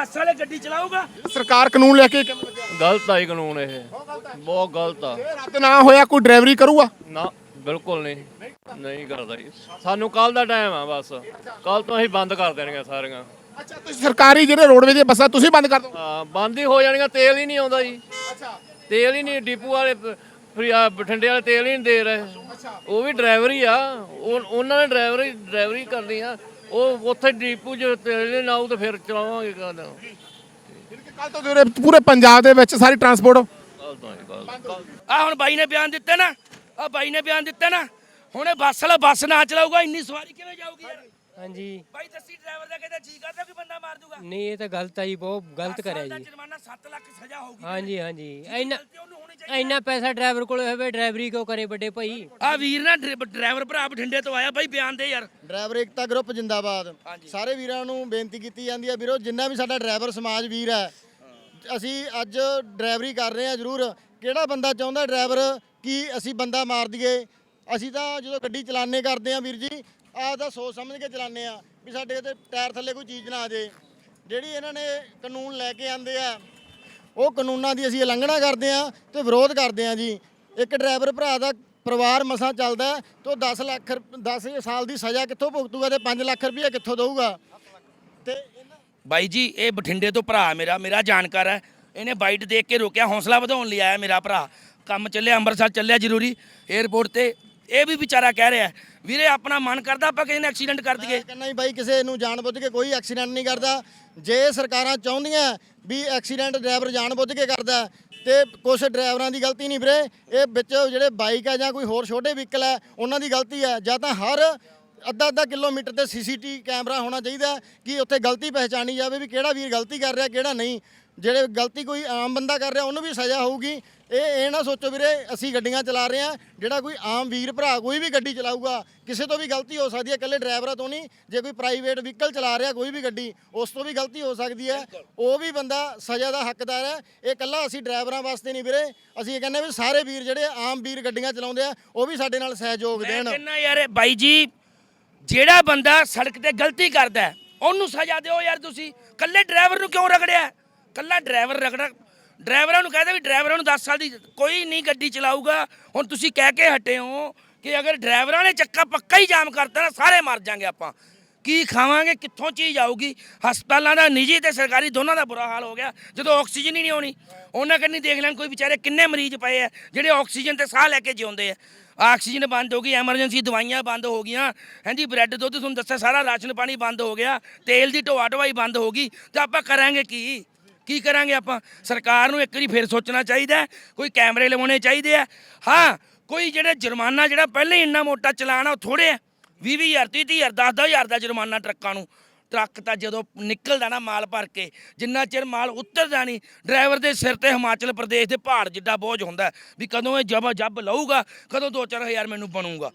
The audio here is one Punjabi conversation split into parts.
10 ਸਾਲੇ ਗੱਡੀ ਚਲਾਊਗਾ? ਸਰਕਾਰ ਕਾਨੂੰਨ ਲੈ ਕੇ ਕਿਵੇਂ ਲੱਗਿਆ? ਗਲਤ ਆ ਇਹ ਕਾਨੂੰਨ ਇਹ। ਬਹੁਤ ਗਲਤ ਆ। ਜੇ ਰੱਦ ਨਾ ਹੋਇਆ ਕੋਈ ਡਰਾਈਵਰੀ ਕਰੂਗਾ? ਨਾ ਬਿਲਕੁਲ ਨਹੀਂ। ਨਹੀਂ ਕਰਦਾ ਜੀ। ਸਾਨੂੰ ਕੱਲ ਦਾ ਟਾਈਮ ਆ ਬਸ। ਕੱਲ ਤੋਂ ਅਸੀਂ ਬੰਦ ਕਰ ਦੇਣੀਆਂ ਸਾਰੀਆਂ। ਅੱਛਾ ਤੁਸੀਂ ਸਰਕਾਰੀ ਜਿਹੜੇ ਰੋਡਵੇਜ਼ ਦੀਆਂ ਬੱਸਾਂ ਤੁਸੀਂ ਬੰਦ ਕਰ ਦਿਓ। ਹਾਂ ਬੰਦ ਹੀ ਹੋ ਜਾਣੀਆਂ ਤੇਲ ਹੀ ਨਹੀਂ ਆਉਂਦਾ ਜੀ। ਅੱਛਾ। ਤੇਲ ਹੀ ਨਹੀਂ ਡਿਪੂ ਵਾਲੇ ਪ- ਫਰੀ ਆ ਬਠਿੰਡੇ ਵਾਲੇ ਤੇਲ ਹੀ ਨਹੀਂ ਦੇ ਰਹੇ। ਉਹ ਵੀ ਡਰਾਈਵਰ ਹੀ ਆ। ਉਹ ਉਹਨਾਂ ਨੇ ਡਰਾਈਵਰ ਹੀ ਡਰਾਈਵਰੀ ਕਰਨੀ ਆ। ਉਹ ਉੱਥੇ ਡਿਪੂ ਜੇ ਤੇਲ ਨਹੀਂ ਆਊ ਤਾਂ ਫਿਰ ਚਲਾਵਾਂਗੇ ਕਦ ਕੱਲ ਤੋਂ ਜਿਹੜੇ ਪੂਰੇ ਪੰਜਾਬ ਦੇ ਵਿੱਚ ਸਾਰੀ ਟਰਾਂਸਪੋਰਟ ਆ ਹੁਣ ਬਾਈ ਨੇ ਬਿਆਨ ਦਿੱਤਾ ਨਾ ਆ ਬਾਈ ਨੇ ਬਿਆਨ ਦਿੱਤਾ ਨਾ ਹੁਣ ਇਹ ਬੱਸ ਵਾਲਾ ਬੱਸ ਨਾ ਚਲਾਊਗਾ ਇੰਨੀ ਸਵਾਰੀ ਕਿਵੇਂ ਜਾਊਗੀ ਯਾਰ? ਹਾਂਜੀ। ਬਾਈ ਦੱਸੀ ਡਰਾਈਵਰ ਦਾ ਕਹਿੰਦਾ ਜੀ ਕਰਦਾ ਕੋਈ ਬੰਦਾ ਮਾਰ ਦੂਗਾ ਨਹੀਂ ਇਹ ਤਾਂ ਗਲਤ ਆ ਜੀ ਬਹੁਤ ਗਲਤ ਕਰਿਆ ਜੀ। ਜੁਰਮਾਨਾ 7 ਲੱਖ ਸਜ਼ਾ ਹੋਊਗੀ। ਹਾਂਜੀ ਹਾਂਜੀ। ਇੰਨਾ ਇੰਨਾ ਪੈਸਾ ਡਰਾਈਵਰ ਕੋਲ ਹੋਵੇ ਡਰਾਈਵਰੀ ਕਿਉਂ ਕਰੇ ਵੱਡੇ ਭਾਈ? ਆ ਵੀਰ ਨਾ ਡਰ- ਡਰਾਈਵਰ ਭਰਾ ਬਠਿੰਡੇ ਤੋਂ ਆਇਆ ਬਾਈ ਬਿਆਨ ਦੇ ਯਾਰ। ਡਰਾਈਵਰ ਏਕਤਾ ਗਰੁੱਪ ਜਿੰਦਾਬਾਦ। ਸਾਰੇ ਵੀਰਾਂ ਨੂੰ ਬੇਨਤੀ ਕੀਤੀ ਜਾਂਦੀ ਹੈ ਵੀਰੋ ਜਿੰਨਾ ਵੀ ਸਾਡਾ ਡਰਾਈਵਰ ਸਮਾਜ ਵੀਰ ਹੈ ਅਸੀਂ ਅੱਜ ਡਰਾਈਵਰੀ ਕਰ ਰਹੇ ਹਾਂ ਜ਼ਰੂਰ। ਕਿਹੜਾ ਬੰਦਾ ਚਾਹੁੰਦਾ ਡਰਾਈਵਰ ਕਿ ਅਸੀਂ ਬੰਦਾ ਮਾਰ ਦਈਏ? ਅਸੀਂ ਤਾਂ ਜਦੋਂ ਗੱਡੀ ਚਲਾਣੇ ਕਰਦੇ ਹਾਂ ਵੀਰ ਜੀ ਆਹ ਤਾਂ ਸੋਚ ਸਮਝ ਕੇ ਚਲਾਣੇ ਆ ਵੀ ਸਾਡੇ ਤੇ ਟਾਇਰ ਥੱਲੇ ਕੋਈ ਚੀਜ਼ ਨਾ ਆ ਜੇ ਜਿਹੜੀ ਇਹਨਾਂ ਨੇ ਕਾਨੂੰਨ ਲੈ ਕੇ ਆਂਦੇ ਆ ਉਹ ਕਾਨੂੰਨਾਂ ਦੀ ਅਸੀਂ ਉਲੰਘਣਾ ਕਰਦੇ ਆ ਤੇ ਵਿਰੋਧ ਕਰਦੇ ਆ ਜੀ। ਇੱਕ ਡਰਾਈਵਰ ਭਰਾ ਦਾ ਪਰਿਵਾਰ ਮਸਾਂ ਚੱਲਦਾ ਹੈ ਤੇ ਉਹ 10 ਲੱਖ 10 ਸਾਲ ਦੀ ਸਜ਼ਾ ਕਿੱਥੋਂ ਭੁਗਤੂਗਾ ਤੇ 5 ਲੱਖ ਰੁਪਏ ਕਿੱਥੋਂ ਦੇਊਗਾ? ਤੇ ਇਹਨਾਂ ਬਾਈ ਜੀ, ਇਹ ਬਠਿੰਡੇ ਤੋਂ ਭਰਾ ਮੇਰਾ ਮੇਰਾ ਜਾਣਕਾਰ ਹੈ। ਇਹਨੇ ਬਾਈਟ ਦੇਖ ਕੇ ਰੋਕਿਆ, ਹੌਸਲਾ ਵਧਾਉਣ ਲਈ ਆਇਆ ਮੇਰਾ ਭਰਾ। ਕੰਮ ਚੱਲਿਆ, ਅੰਮ੍ਰਿਤਸਰ ਚੱਲਿਆ ਜ਼ਰੂਰੀ। 에ਅਰਪੋਰਟ ਤੇ ਇਹ ਵੀ ਵਿਚਾਰਾ ਕਹਿ ਰਿਹਾ ਵੀਰੇ ਆਪਣਾ ਮਨ ਕਰਦਾ ਆਪਾਂ ਕਿਸੇ ਨੇ ਐਕਸੀਡੈਂਟ ਕਰ ਦਈਏ। ਕਹਿੰਦਾ ਹੀ ਬਾਈ, ਕਿਸੇ ਨੂੰ ਜਾਣਬੁੱਝ ਕੇ ਕੋਈ ਐਕਸੀਡੈਂਟ ਨਹੀਂ ਕਰਦਾ। ਜੇ ਸਰਕਾਰਾਂ ਚਾਹੁੰਦੀਆਂ ਵੀ ਐਕਸੀਡੈਂਟ ਡਰਾਈਵਰ ਜਾਣਬੁੱਝ ਕੇ ਕਰਦਾ, ਤੇ ਕੁਝ ਡਰਾਈਵਰਾਂ ਦੀ ਗਲਤੀ ਨਹੀਂ ਵੀਰੇ। ਇਹ ਵਿੱਚ ਜਿਹੜੇ ਬਾਈਕ ਹੈ ਜਾਂ ਕੋਈ ਹੋਰ ਛੋਟੇ ਵਹੀਕਲ ਹੈ ਉਹਨਾਂ ਦੀ ਗਲਤੀ ਹੈ ਜਾਂ ਤਾਂ ਹਰ ਅੱਧਾ ਅੱਧਾ ਕਿਲੋਮੀਟਰ ਤੇ ਸੀਸੀਟੀ ਕੈਮਰਾ ਹੋਣਾ ਚਾਹੀਦਾ ਕਿ ਉੱਥੇ ਗਲਤੀ ਪਹਿਚਾਣੀ ਜਾਵੇ ਵੀ ਕਿਹੜਾ ਵੀਰ ਗਲਤੀ ਕਰ ਰਿਹਾ, ਕਿਹੜਾ ਨਹੀਂ। ਜਿਹੜੇ ਗਲਤੀ ਕੋਈ ਆਮ ਬੰਦਾ ਕਰ ਰਿਹਾ ਉਹਨੂੰ ਵੀ ਸਜ਼ਾ ਹੋਊਗੀ। ਇਹ ਇਹ ਨਾ ਸੋਚੋ ਵੀਰੇ ਅਸੀਂ ਗੱਡੀਆਂ ਚਲਾ ਰਹੇ ਹਾਂ ਜਿਹੜਾ ਕੋਈ ਆਮ ਵੀਰ ਭਰਾ ਕੋਈ ਵੀ ਗੱਡੀ ਚਲਾਊਗਾ ਕਿਸੇ ਤੋਂ ਵੀ ਗਲਤੀ ਹੋ ਸਕਦੀ ਹੈ ਇਕੱਲੇ ਡਰਾਈਵਰਾਂ ਤੋਂ ਨਹੀਂ ਜੇ ਕੋਈ ਪ੍ਰਾਈਵੇਟ ਵਹੀਕਲ ਚਲਾ ਰਿਹਾ ਕੋਈ ਵੀ ਗੱਡੀ ਉਸ ਤੋਂ ਵੀ ਗਲਤੀ ਹੋ ਸਕਦੀ ਹੈ। ਉਹ ਵੀ ਬੰਦਾ ਸਜ਼ਾ ਦਾ ਹੱਕਦਾਰ ਹੈ। ਇਹ ਇਕੱਲਾ ਅਸੀਂ ਡਰਾਈਵਰਾਂ ਵਾਸਤੇ ਨਹੀਂ ਵੀਰੇ ਅਸੀਂ ਇਹ ਕਹਿੰਦੇ ਵੀ ਸਾਰੇ ਵੀਰ ਜਿਹੜੇ ਆਮ ਵੀਰ ਗੱਡੀਆਂ ਚਲਾਉਂਦੇ ਆ ਉਹ ਵੀ ਸਾਡੇ ਨਾਲ ਸਹਿਯੋਗ ਦੇਣ। ਕਹਿੰਦਾ ਯਾਰ ਬਾਈ ਜੀ ਜਿਹੜਾ ਬੰਦਾ ਸੜਕ ਤੇ ਗਲਤੀ ਕਰਦਾ ਹੈ, ਉਹਨੂੰ ਸਜ਼ਾ ਦਿਓ ਯਾਰ ਤੁਸੀਂ। ਕੱਲੇ ਡਰਾਈਵਰ ਨੂੰ ਕਿਉਂ ਰਗੜਿਆ? ਕੱਲਾ ਡਰਾਈਵਰ ਰਗੜਾ, ਡਰਾਈਵਰਾਂ ਨੂੰ ਕਹਦੇ ਵੀ ਡਰਾਈਵਰਾਂ ਨੂੰ 10 ਸਾਲ ਦੀ ਕੋਈ ਨਹੀਂ ਗੱਡੀ ਚਲਾਊਗਾ। ਹੁਣ ਤੁਸੀਂ ਕਹਿ ਕੇ ਹਟੇ ਹੋ ਕਿ ਅਗਰ ਡਰਾਈਵਰਾਂ ਨੇ ਚੱਕਾ ਪੱਕਾ ਹੀ ਜਾਮ ਕਰਤਾ ਨਾ, ਸਾਰੇ ਮਰ ਜਾਾਂਗੇ ਆਪਾਂ। ਕੀ ਖਾਵਾਂਗੇ, ਕਿੱਥੋਂ ਚੀਜ਼ ਆਊਗੀ? ਹਸਪਤਾਲਾਂ ਦਾ, ਨਿੱਜੀ ਤੇ ਸਰਕਾਰੀ ਦੋਨਾਂ ਦਾ ਬੁਰਾ ਹਾਲ ਹੋ ਗਿਆ। ਜਦੋਂ ਆਕਸੀਜਨ ਹੀ ਨਹੀਂ ਆਉਣੀ ਉਹਨਾਂ ਕੰਨੀ ਦੇਖ ਲੈਣ ਕੋਈ ਵਿਚਾਰੇ ਕਿੰਨੇ ਮਰੀਜ਼ ਪਏ ਆ, ਜਿਹੜੇ ਆਕਸੀਜਨ ਤੇ ਸਾਹ ਲੈ ਕੇ ਜਿਉਂਦੇ ਆ। ਆਕਸੀਜਨ ਬੰਦ ਹੋ ਗਈ, ਐਮਰਜੈਂਸੀ ਦਵਾਈਆਂ ਬੰਦ ਹੋ ਗਈਆਂ। ਹਾਂਜੀ, ਬ੍ਰੈਡ, ਦੁੱਧ, ਤੁਹਾਨੂੰ ਦੱਸਿਆ ਸਾਰਾ ਰਾਸ਼ਨ ਪਾਣੀ ਬੰਦ ਹੋ ਗਿਆ, ਤੇਲ ਦੀ ਢੋਆ ਢਵਾਈ ਬੰਦ ਹੋ ਗਈ। ਤੇ ਆਪਾਂ ਕਰਾਂਗੇ ਕੀ? ਕੀ ਕਰਾਂਗੇ ਆਪਾਂ? ਸਰਕਾਰ ਨੂੰ ਇੱਕ ਵਾਰੀ ਫਿਰ ਸੋਚਣਾ ਚਾਹੀਦਾ ਕੋਈ ਕੈਮਰੇ ਲਵਾਉਣੇ ਚਾਹੀਦੇ ਆ। ਹਾਂ, ਕੋਈ ਜਿਹੜਾ ਜੁਰਮਾਨਾ ਜਿਹੜਾ ਪਹਿਲਾਂ ਹੀ ਇੰਨਾ ਮੋਟਾ ਚਲਾਣਾ ਉਹ ਥੋੜੇ ਆ। 20 ਹਜ਼ਾਰ 30 ਹਜ਼ਾਰ 10 ਹਜ਼ਾਰ ਦਾ ਜੁਰਮਾਨਾ ਟਰੱਕਾਂ ਨੂੰ। ਟਰੱਕ ਤਾਂ ਜਦੋਂ ਨਿਕਲਦਾ ਨਾ ਮਾਲ ਭਰ ਕੇ, ਜਿੰਨਾ ਚਿਰ ਮਾਲ ਉਤਰਦਾ ਨਹੀਂ, ਡਰਾਈਵਰ ਦੇ ਸਿਰ ਤੇ ਹਿਮਾਚਲ ਪ੍ਰਦੇਸ਼ ਦੇ ਪਹਾੜ ਜਿੱਡਾ ਬੋਝ ਹੁੰਦਾ ਵੀ ਕਦੋਂ ਇਹ ਜਬ ਜੱਬ ਲਊਗਾ, ਕਦੋਂ 2-4000 ਮੈਨੂੰ ਬਣੂਗਾ।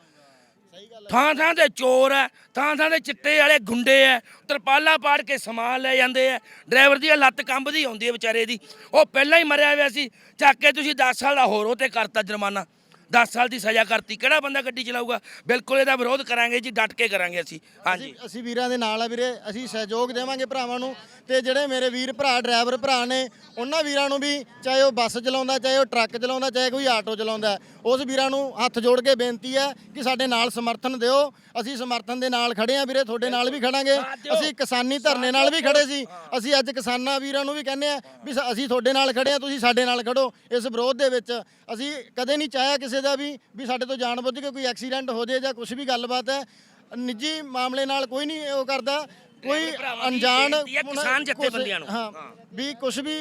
ਥਾਂ ਥਾਂ ਤੇ ਚੋਰ ਹੈ, ਥਾਂ ਥਾਂ ਤੇ ਚਿੱਟੇ ਵਾਲੇ ਗੁੰਡੇ ਐ ਤਰਪਾਲਾ ਪਾੜ ਕੇ ਸਮਾਨ ਲੈ ਜਾਂਦੇ ਐ ਡਰਾਈਵਰ ਦੀ ਲੱਤ ਕੰਬਦੀ ਆਉਂਦੀ ਐ ਵਿਚਾਰੇ ਦੀ। ਉਹ ਪਹਿਲਾਂ ਹੀ ਮਰਿਆ ਹੋਇਆ ਸੀ। ਚੱਕ ਕੇ ਤੁਸੀਂ 10 ਸਾਲ ਦਾ ਹੋਰ ਉਹ ਤੇ ਕਰਤਾ ਜੁਰਮਾਨਾ। 10 ਸਾਲ ਦੀ ਸਜ਼ਾ ਕਰਤੀ ਕਿਹੜਾ ਬੰਦਾ ਗੱਡੀ ਚਲਾਊਗਾ? ਬਿਲਕੁਲ ਇਹਦਾ ਵਿਰੋਧ ਕਰਾਂਗੇ ਜੀ ਡਟ ਕੇ ਕਰਾਂਗੇ ਅਸੀਂ। ਹਾਂਜੀ। ਅਸੀਂ ਵੀਰਾਂ ਦੇ ਨਾਲ ਆ ਵੀਰੇ ਅਸੀਂ ਸਹਿਯੋਗ ਦੇਵਾਂਗੇ ਭਰਾਵਾਂ ਨੂੰ ਤੇ ਜਿਹੜੇ ਮੇਰੇ ਵੀਰ ਭਰਾ ਡਰਾਈਵਰ ਭਰਾ ਨੇ ਉਹਨਾਂ ਵੀਰਾਂ ਨੂੰ ਵੀ ਚਾਹੇ ਉਹ ਬੱਸ ਚਲਾਉਂਦਾ ਚਾਹੇ ਉਹ ਟਰੱਕ ਚਲਾਉਂਦਾ ਚਾਹੇ ਕੋਈ ਆਟੋ ਚਲਾਉਂਦਾ ਉਸ ਵੀਰਾਂ ਨੂੰ ਹੱਥ ਜੋੜ ਕੇ ਬੇਨਤੀ ਹੈ ਕਿ ਸਾਡੇ ਨਾਲ ਸਮਰਥਨ ਦਿਓ। ਅਸੀਂ ਸਮਰਥਨ ਦੇ ਨਾਲ ਖੜੇ ਆ ਵੀਰੇ ਤੁਹਾਡੇ ਨਾਲ ਵੀ ਖੜਾਂਗੇ। ਅਸੀਂ ਕਿਸਾਨੀ ਧਰਨੇ ਨਾਲ ਵੀ ਖੜੇ ਸੀ। ਅਸੀਂ ਅੱਜ ਕਿਸਾਨਾਂ ਵੀਰਾਂ ਨੂੰ ਵੀ ਕਹਿੰਦੇ ਆ ਵੀ ਅਸੀਂ ਤੁਹਾਡੇ ਨਾਲ ਖੜੇ ਆ ਤੁਸੀਂ ਸਾਡੇ ਨਾਲ ਖੜੋ। ਇਸ ਵਿਰੋਧ ਦੇ ਵਿੱਚ ਅਸੀਂ ਕਦੇ ਨਹੀਂ ਚਾਹਿਆ ਕਿਸੇ ਦਾ ਵੀ ਵੀ ਸਾਡੇ ਤੋਂ ਜਾਣਬੁੱਝ ਕੇ ਕੋਈ ਐਕਸੀਡੈਂਟ ਹੋ ਜਾਏ ਜਾਂ ਕੁਝ ਵੀ ਗੱਲਬਾਤ ਹੈ ਨਿੱਜੀ ਮਾਮਲੇ ਨਾਲ ਕੋਈ ਨਹੀਂ ਉਹ ਕਰਦਾ ਕੋਈ ਅਣਜਾਣ ਕਿਸਾਨ ਜਥੇਬੰਦੀਆਂ ਨੂੰ। ਹਾਂ ਵੀ ਕੁਝ ਵੀ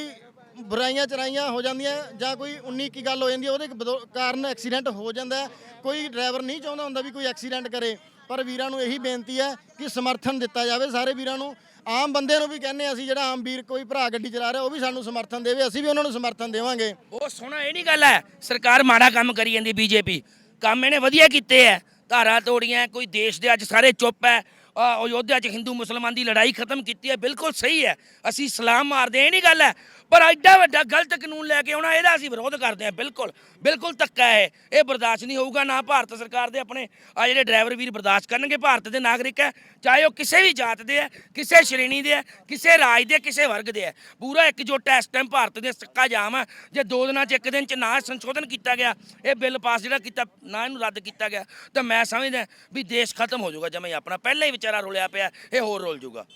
ਬੁਰਾਈਆਂ ਚਰਾਈਆਂ ਹੋ ਜਾਂਦੀਆਂ ਜਾਂ ਕੋਈ 19 ਕੀ ਗੱਲ ਹੋ ਜਾਂਦੀ ਹੈ ਉਹਦੇ ਕਾਰਨ ਐਕਸੀਡੈਂਟ ਹੋ ਜਾਂਦਾ। ਕੋਈ ਡਰਾਈਵਰ ਨਹੀਂ ਚਾਹੁੰਦਾ ਹੁੰਦਾ ਵੀ ਕੋਈ ਐਕਸੀਡੈਂਟ ਕਰੇ ਪਰ ਵੀਰਾਂ ਨੂੰ ਇਹੀ ਬੇਨਤੀ ਹੈ ਕਿ ਸਮਰਥਨ ਦਿੱਤਾ ਜਾਵੇ ਸਾਰੇ ਵੀਰਾਂ ਨੂੰ। ਆਮ ਬੰਦੇ ਨੂੰ ਵੀ ਕਹਿੰਦੇ ਅਸੀਂ ਜਿਹੜਾ ਆਮ ਵੀਰ ਕੋਈ ਭਰਾ ਗੱਡੀ ਚਲਾ ਰਿਹਾ, ਉਹ ਵੀ ਸਾਨੂੰ ਸਮਰਥਨ ਦੇਵੇ, ਅਸੀਂ ਵੀ ਉਹਨਾਂ ਨੂੰ ਸਮਰਥਨ ਦੇਵਾਂਗੇ। ਉਹ ਸੋਹਣਾ ਇਹ ਨਹੀਂ ਗੱਲ ਹੈ, ਸਰਕਾਰ ਮਾੜਾ ਕੰਮ ਕਰੀ ਜਾਂਦੀ ਬੀਜੇਪੀ। ਕੰਮ ਇਹਨੇ ਵਧੀਆ ਕੀਤੇ ਐ ਧਾਰਾ ਤੋੜੀਆਂ, ਕੋਈ ਦੇਸ਼ ਦੇ ਅੱਜ ਸਾਰੇ ਚੁੱਪ ਐ ਅਯੋਧਿਆ 'ਚ ਹਿੰਦੂ ਮੁਸਲਮਾਨ ਦੀ ਲੜਾਈ ਖਤਮ ਕੀਤੀ ਹੈ, ਬਿਲਕੁਲ ਸਹੀ ਹੈ। ਅਸੀਂ ਸਲਾਮ ਮਾਰਦੇ ਇਹ ਨਹੀਂ ਗੱਲ ਹੈ ਪਰ ਐਡਾ ਵੱਡਾ ਗਲਤ ਕਾਨੂੰਨ ਲੈ ਕੇ ਆਉਣਾ, ਇਹਦਾ ਅਸੀਂ ਵਿਰੋਧ ਕਰਦੇ ਹਾਂ, ਬਿਲਕੁਲ ਬਿਲਕੁਲ ਧੱਕਾ ਹੈ। ਇਹ ਬਰਦਾਸ਼ਤ ਨਹੀਂ ਹੋਊਗਾ, ਨਾ ਭਾਰਤ ਸਰਕਾਰ ਦੇ ਆਪਣੇ, ਆ ਜਿਹੜੇ ਡਰਾਈਵਰ ਵੀਰ ਬਰਦਾਸ਼ਤ ਕਰਨਗੇ, ਭਾਰਤ ਦੇ ਨਾਗਰਿਕ ਹੈ, ਚਾਹੇ ਉਹ ਕਿਸੇ ਵੀ ਜਾਤ ਦੇ ਹੈ, ਕਿਸੇ ਸ਼੍ਰੇਣੀ ਦੇ ਹੈ, ਕਿਸੇ ਰਾਜ ਦੇ ਕਿਸੇ ਵਰਗ ਦੇ ਹੈ। ਪੂਰਾ ਇੱਕ ਜੋ ਇਸ ਟਾਈਮ ਭਾਰਤ ਦੇ ਸੱਕਾ ਜਾਮ ਹੈ, ਜੇ ਦੋ ਦਿਨਾਂ 'ਚ ਇੱਕ ਦਿਨ 'ਚ ਨਾ ਸੰਸ਼ੋਧਨ ਕੀਤਾ ਗਿਆ, ਇਹ ਬਿੱਲ ਪਾਸ ਜਿਹੜਾ ਕੀਤਾ, ਨਾ ਇਹਨੂੰ ਰੱਦ ਕੀਤਾ ਗਿਆ, ਤਾਂ ਮੈਂ ਸਮਝਦਾ ਵੀ ਦੇਸ਼ ਖਤਮ ਹੋ ਜਾਊਗਾ, ਜਮੇ ਆਪਣਾ। ਪਹਿਲਾਂ ਹੀ ਵਿਚਾਰਾ ਰੁਲਿਆ ਪਿਆ, ਇਹ ਹੋਰ ਰੁਲ ਜਾਊਗਾ।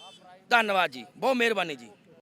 ਧੰਨਵਾਦ ਜੀ, ਬਹੁਤ ਮਿਹਰਬਾਨੀ ਜੀ।